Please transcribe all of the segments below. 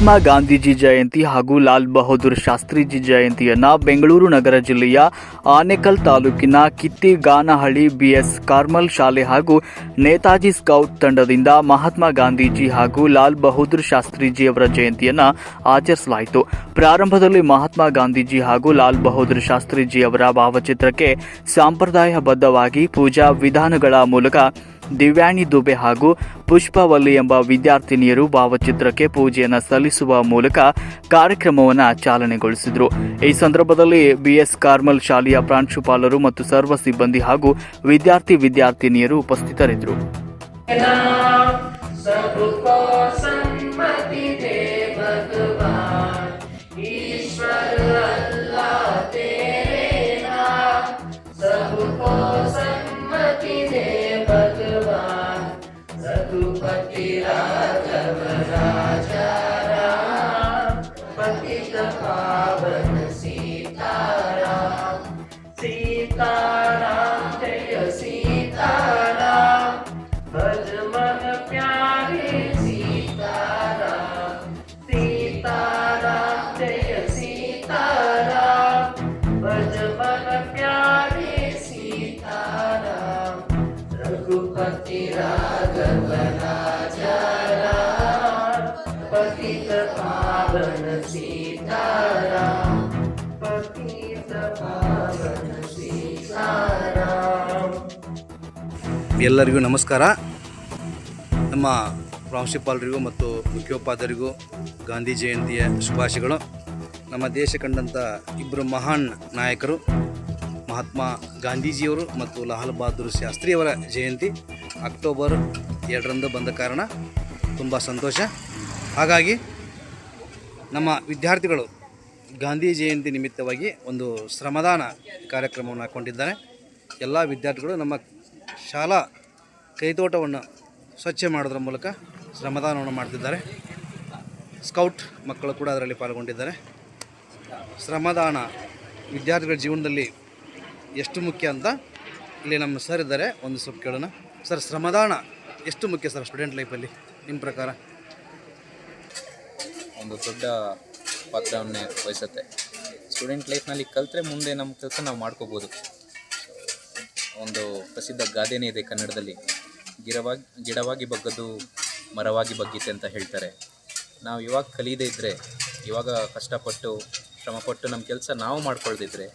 ಮಹಾತ್ಮ ಗಾಂಧೀಜಿ ಜಯಂತಿ ಹಾಗೂ ಲಾಲ್ ಬಹದ್ದೂರ್ ಶಾಸ್ತ್ರಿಜಿ ಜಯಂತಿಯನ್ನ ಬೆಂಗಳೂರು ನಗರ ಜಿಲ್ಲೆಯ ಆನೇಕಲ್ ತಾಲೂಕಿನ ಕಿತ್ತಿಗಾನಹಳ್ಳಿ ಬಿಎಸ್ ಕಾರ್ಮಲ್ ಶಾಲೆ ಹಾಗೂ ನೇತಾಜಿ ಸ್ಕೌಟ್ ತಂಡದಿಂದ ಮಹಾತ್ಮ ಗಾಂಧೀಜಿ ಹಾಗೂ ಲಾಲ್ ಬಹದ್ದೂರ್ ಶಾಸ್ತ್ರಿಜಿಯವರ ಜಯಂತಿಯನ್ನ ಆಚರಿಸಲಾಯಿತು. ಪ್ರಾರಂಭದಲ್ಲಿ ಮಹಾತ್ಮ ಗಾಂಧೀಜಿ ಹಾಗೂ ಲಾಲ್ ಬಹದ್ದೂರ್ ಶಾಸ್ತ್ರಿಜಿಯವರ ಭಾವಚಿತ್ರಕ್ಕೆ ಸಾಂಪ್ರದಾಯಬದ್ಧವಾಗಿ ಪೂಜಾ ವಿಧಾನಗಳ ಮೂಲಕ ದಿವ್ಯಾಣಿ ದುಬೆ ಹಾಗೂ ಪುಷ್ಪವಲ್ಲಿ ಎಂಬ ವಿದ್ಯಾರ್ಥಿನಿಯರು ಭಾವಚಿತ್ರಕ್ಕೆ ಪೂಜೆಯನ್ನು ಸಲ್ಲಿಸುವ ಮೂಲಕ ಕಾರ್ಯಕ್ರಮವನ್ನು ಚಾಲನೆಗೊಳಿಸಿದರು. ಈ ಸಂದರ್ಭದಲ್ಲಿ ಬಿಎಸ್ ಕಾರ್ಮಲ್ ಶಾಲೆಯ ಪ್ರಾಂಶುಪಾಲರು ಮತ್ತು ಸರ್ವ ಸಿಬ್ಬಂದಿ ಹಾಗೂ ವಿದ್ಯಾರ್ಥಿ ವಿದ್ಯಾರ್ಥಿನಿಯರು ಉಪಸ್ಥಿತರಿದ್ದರು. सीताराम पतित पावन सीताराम ಎಲ್ಲರಿಗೂ ನಮಸ್ಕಾರ ನಮ್ಮ ಪ್ರಾಂಶುಪಾಲರಿಗೂ ಮತ್ತು ಮುಖ್ಯೋಪಾಧ್ಯಾಯರಿಗೂ ಗಾಂಧಿ ಜಯಂತಿಯ ಶುಭಾಶಯಗಳು ನಮ್ಮ ದೇಶ ಕಂಡಂಥ ಇಬ್ಬರು ಮಹಾನ್ ನಾಯಕರು ಮಹಾತ್ಮ ಗಾಂಧೀಜಿಯವರು ಮತ್ತು ಲಾಲ್ ಬಹದ್ದೂರ್ ಶಾಸ್ತ್ರಿಯವರ ಜಯಂತಿ ಅಕ್ಟೋಬರ್ ಎರಡರಂದು ಬಂದ ಕಾರಣ ತುಂಬ ಸಂತೋಷ ಹಾಗಾಗಿ ನಮ್ಮ ವಿದ್ಯಾರ್ಥಿಗಳು ಗಾಂಧಿ ಜಯಂತಿ ನಿಮಿತ್ತವಾಗಿ ಒಂದು ಶ್ರಮದಾನ ಕಾರ್ಯಕ್ರಮವನ್ನು ಹಾಕ್ಕೊಂಡಿದ್ದಾರೆ. ಎಲ್ಲ ವಿದ್ಯಾರ್ಥಿಗಳು ನಮ್ಮ ಶಾಲಾ ಕೈತೋಟವನ್ನು ಸ್ವಚ್ಛ ಮಾಡೋದ್ರ ಮೂಲಕ ಶ್ರಮದಾನವನ್ನು ಮಾಡ್ತಿದ್ದಾರೆ. ಸ್ಕೌಟ್ ಮಕ್ಕಳು ಕೂಡ ಅದರಲ್ಲಿ ಪಾಲ್ಗೊಂಡಿದ್ದಾರೆ. ಶ್ರಮದಾನ ವಿದ್ಯಾರ್ಥಿಗಳ ಜೀವನದಲ್ಲಿ ಎಷ್ಟು ಮುಖ್ಯ ಅಂತ ಇಲ್ಲಿ ನಮ್ಮ ಸರ್ ಇದ್ದಾರೆ. ಒಂದು ಸ್ವಲ್ಪ ಕೇಳೋಣ. ಸರ್, ಶ್ರಮದಾನ ಎಷ್ಟು ಮುಖ್ಯ ಸರ್ ಸ್ಟೂಡೆಂಟ್ ಲೈಫಲ್ಲಿ? ನಿಮ್ಮ ಪ್ರಕಾರ? ಒಂದು ದೊಡ್ಡ ಪಾತ್ರವನ್ನೇ ವಹಿಸುತ್ತೆ. ಸ್ಟೂಡೆಂಟ್ ಲೈಫ್ನಲ್ಲಿ ಕಲಿತ್ರೆ ಮುಂದೆ ನಮ್ಮ ಕೆಲಸ ನಾವು ಮಾಡ್ಕೋಬೋದು. ಒಂದು ಪ್ರಸಿದ್ಧ ಗಾದೆನೇ ಇದೆ ಕನ್ನಡದಲ್ಲಿ. ಗಿಡವಾಗಿ ಗಿಡವಾಗಿ ಬಗ್ಗದು ಮರವಾಗಿ ಬಗ್ಗಿತೆ ಅಂತ ಹೇಳ್ತಾರೆ. ನಾವು ಇವಾಗ ಕಲಿಯದೇ ಇದ್ದರೆ ಇವಾಗ ಕಷ್ಟಪಟ್ಟು, ಶ್ರಮಪಟ್ಟು ನಮ್ಮ ಕೆಲಸ ನಾವು ಮಾಡ್ಕೊಳ್ದಿದ್ರೆ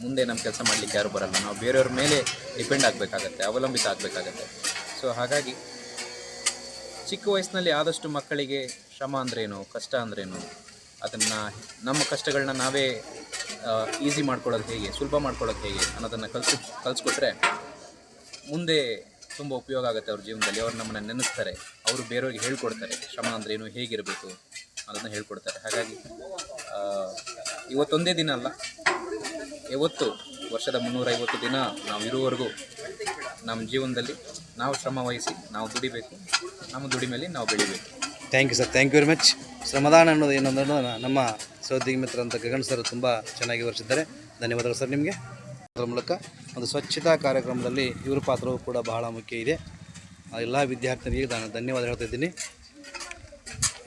ಮುಂದೆ ನಮ್ಮ ಕೆಲಸ ಮಾಡಲಿಕ್ಕೆ ಯಾರು ಬರಲ್ಲ. ನಾವು ಬೇರೆಯವ್ರ ಮೇಲೆ ಡಿಪೆಂಡ್ ಆಗಬೇಕಾಗತ್ತೆ, ಅವಲಂಬಿತ ಆಗಬೇಕಾಗತ್ತೆ. ಸೊ ಹಾಗಾಗಿ ಚಿಕ್ಕ ವಯಸ್ಸಿನಲ್ಲಿ ಆದಷ್ಟು ಮಕ್ಕಳಿಗೆ ಶ್ರಮ ಅಂದ್ರೇನು, ಕಷ್ಟ ಅಂದ್ರೇನು, ಅದನ್ನು ನಮ್ಮ ಕಷ್ಟಗಳನ್ನ ನಾವೇ ಈಸಿ ಮಾಡ್ಕೊಳ್ಳೋದು ಹೇಗೆ, ಸುಲಭ ಮಾಡ್ಕೊಳ್ಳೋದು ಹೇಗೆ ಅನ್ನೋದನ್ನು ಕಲಿಸಿ, ಕಲಿಸ್ಕೊಟ್ರೆ ಮುಂದೆ ತುಂಬ ಉಪಯೋಗ ಆಗುತ್ತೆ ಅವ್ರ ಜೀವನದಲ್ಲಿ. ಅವ್ರು ನಮ್ಮನ್ನು ನೆನೆಸ್ತಾರೆ. ಅವರು ಬೇರೆಯವ್ರಿಗೆ ಹೇಳ್ಕೊಡ್ತಾರೆ. ಶ್ರಮ ಅಂದ್ರೇನು ಹೇಗಿರಬೇಕು ಅನ್ನೋದನ್ನ ಹೇಳ್ಕೊಡ್ತಾರೆ. ಹಾಗಾಗಿ ಇವತ್ತೊಂದೇ ದಿನ ಅಲ್ಲ, ಯಾವತ್ತು ವರ್ಷದ ಮುನ್ನೂರೈವತ್ತು ದಿನ ನಾವು ಇರುವವರೆಗೂ ನಮ್ಮ ಜೀವನದಲ್ಲಿ ನಾವು ಶ್ರಮ ವಹಿಸಿ, ನಾವು ದುಡಿಬೇಕು, ನಮ್ಮ ದುಡಿಮೆಯಲ್ಲಿ ನಾವು ಬೆಳಿಬೇಕು. Thank you sir, thank you very much. ಶ್ರಮದಾನ ಅನ್ನೋದು ಏನು ಅನ್ನೋದನ್ನ ನಮ್ಮ ಸಹೋದ್ಯೋಗಿ ಮಿತ್ರ ಅಂತ ಗಗನ್ ಸರ್ ತುಂಬ ಚೆನ್ನಾಗಿ ವಿವರಿಸಿದ್ದಾರೆ. ಧನ್ಯವಾದಗಳು ಸರ್ ನಿಮಗೆ. ಅದರ ಮೂಲಕ ಒಂದು ಸ್ವಚ್ಛತಾ ಕಾರ್ಯಕ್ರಮದಲ್ಲಿ ಇವರ ಪಾತ್ರವು ಕೂಡ ಬಹಳ ಮುಖ್ಯ ಇದೆ. ಎಲ್ಲ ವಿದ್ಯಾರ್ಥಿನಿಗೆ ನಾನು ಧನ್ಯವಾದ ಹೇಳ್ತಾ ಇದ್ದೀನಿ.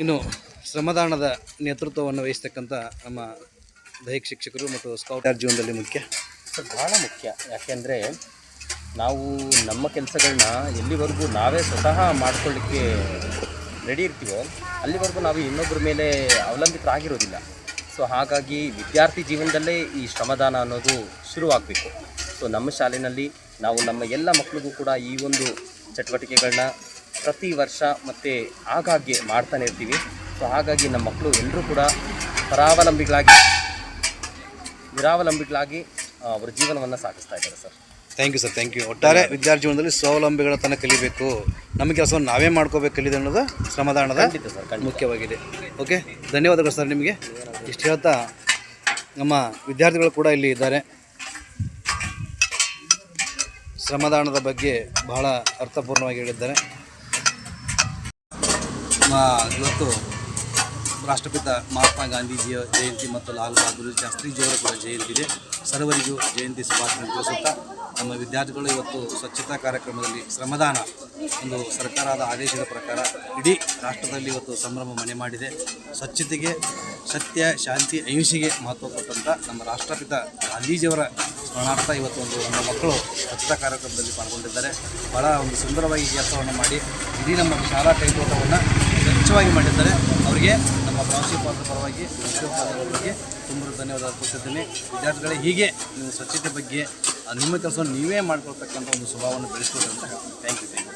ಇನ್ನು ಶ್ರಮದಾನದ ನೇತೃತ್ವವನ್ನು ವಹಿಸ್ತಕ್ಕಂಥ ನಮ್ಮ ದೈಹಿಕ ಶಿಕ್ಷಕರು ಮತ್ತು ಸ್ಕೌಟರ್ ಜೀವನದಲ್ಲಿ ಮುಖ್ಯ? ಭಾಳ ಮುಖ್ಯ. ಯಾಕೆಂದರೆ ನಾವು ನಮ್ಮ ಕೆಲಸಗಳನ್ನ ಎಲ್ಲಿವರೆಗೂ ನಾವೇ ಸ್ವತಃ ಮಾಡ್ಕೊಳ್ಳಿಕ್ಕೆ ರೆಡಿ ಇರ್ತೀವೋ, ಅಲ್ಲಿವರೆಗೂ ನಾವು ಇನ್ನೊಬ್ಬರ ಮೇಲೆ ಅವಲಂಬಿತರಾಗಿರೋದಿಲ್ಲ. ಸೊ ಹಾಗಾಗಿ ವಿದ್ಯಾರ್ಥಿ ಜೀವನದಲ್ಲೇ ಈ ಶ್ರಮದಾನ ಅನ್ನೋದು ಶುರುವಾಗಬೇಕು. ಸೊ ನಮ್ಮ ಶಾಲೆಯಲ್ಲಿ ನಾವು ನಮ್ಮ ಎಲ್ಲ ಮಕ್ಕಳಿಗೂ ಕೂಡ ಈ ಒಂದು ಚಟುವಟಿಕೆಗಳನ್ನ ಪ್ರತಿ ವರ್ಷ ಮತ್ತು ಆಗಾಗ್ಗೆ ಮಾಡ್ತಾನೆ ಇರ್ತೀವಿ. ಸೊ ಹಾಗಾಗಿ ನಮ್ಮ ಮಕ್ಕಳು ಎಲ್ಲರೂ ಕೂಡ ಪರಾವಲಂಬಿಗಳಾಗಿ, ನಿರಾವಲಂಬಿಗಳಾಗಿ ಅವರ ಜೀವನವನ್ನು ಸಾಗಿಸ್ತಾ ಇದ್ದಾರೆ sir thank you sir thank you ಒಟ್ಟಾರೆ ವಿದ್ಯಾರ್ಥಿ ಜೀವನದಲ್ಲಿ ಸ್ವಾವಲಂಬಿಗಳ ತನಕ ಕಲಿಬೇಕು. ನಮ್ಮ ಕೆಲಸವನ್ನು ನಾವೇ ಮಾಡ್ಕೋಬೇಕು ಕಲಿದೆ ಅನ್ನೋದು ಶ್ರಮದಾನದ ಮುಖ್ಯವಾಗಿದೆ. ಓಕೆ ಧನ್ಯವಾದಗಳು ಸರ್ ನಿಮಗೆ. ಇಷ್ಟು ಹೇಳ್ತಾ ನಮ್ಮ ವಿದ್ಯಾರ್ಥಿಗಳು ಕೂಡ ಇಲ್ಲಿ ಇದ್ದಾರೆ. ಶ್ರಮದಾನದ ಬಗ್ಗೆ ಬಹಳ ಅರ್ಥಪೂರ್ಣವಾಗಿ ಹೇಳಿದ್ದಾರೆ. ಇವತ್ತು ರಾಷ್ಟ್ರಪಿತ ಮಹಾತ್ಮ ಗಾಂಧೀಜಿಯ ಜಯಂತಿ ಮತ್ತು ಲಾಲ್ ಬಹದ್ದೂರ್ ಶಾಸ್ತ್ರೀಜಿಯವರ ಕೂಡ ಜಯಂತಿ ಇದೆ ಸರ್ವರಿಗೂ ಜಯಂತಿ ಶುಭಾಶಯ ತಿಳಿಸುತ್ತಾ ನಮ್ಮ ವಿದ್ಯಾರ್ಥಿಗಳು ಇವತ್ತು ಸ್ವಚ್ಛತಾ ಕಾರ್ಯಕ್ರಮದಲ್ಲಿ ಶ್ರಮದಾನ ಒಂದು ಸರ್ಕಾರದ ಆದೇಶದ ಪ್ರಕಾರ ಇಡೀ ರಾಷ್ಟ್ರದಲ್ಲಿ ಇವತ್ತು ಸಂಭ್ರಮ ಮನೆ ಮಾಡಿದೆ. ಸ್ವಚ್ಛತೆಗೆ, ಸತ್ಯ, ಶಾಂತಿ, ಅಹಿಂಸೆಗೆ ಮಹತ್ವ ಕೊಟ್ಟಂಥ ನಮ್ಮ ರಾಷ್ಟ್ರಪಿತ ಗಾಂಧೀಜಿಯವರ ಸ್ಮರಣಾರ್ಥ ಇವತ್ತು ಒಂದು ನಮ್ಮ ಮಕ್ಕಳು ಸ್ವಚ್ಛತಾ ಕಾರ್ಯಕ್ರಮದಲ್ಲಿ ಪಾಲ್ಗೊಂಡಿದ್ದಾರೆ. ಭಾಳ ಒಂದು ಸುಂದರವಾಗಿ ಕೆಲಸವನ್ನು ಮಾಡಿ ಇಡೀ ನಮ್ಮ ಶಾಲಾ ಕೈತೋಟವನ್ನು ಸ್ವಚ್ಛವಾಗಿ ಮಾಡಿದ್ದಾರೆ. ಅವರಿಗೆ ನಮ್ಮ ಪ್ರಾಂಶುಪಾಲರ ಪರವಾಗಿ ಪರವಾಗಿ ತುಂಬ ಧನ್ಯವಾದ ಅರ್ಪಿಸುತ್ತೇನೆ ವಿದ್ಯಾರ್ಥಿಗಳೇ ಹೀಗೆ ನೀವು ಸ್ವಚ್ಛತೆ ಬಗ್ಗೆ ಆ, ನಿಮ್ಮ ಕೆಲಸವನ್ನು ನೀವೇ ಮಾಡ್ಕೊಳ್ತಕ್ಕಂಥ ಒಂದು ಸ್ವಭಾವವನ್ನು ಯು ಥ್ಯಾಂಕ್ ಯು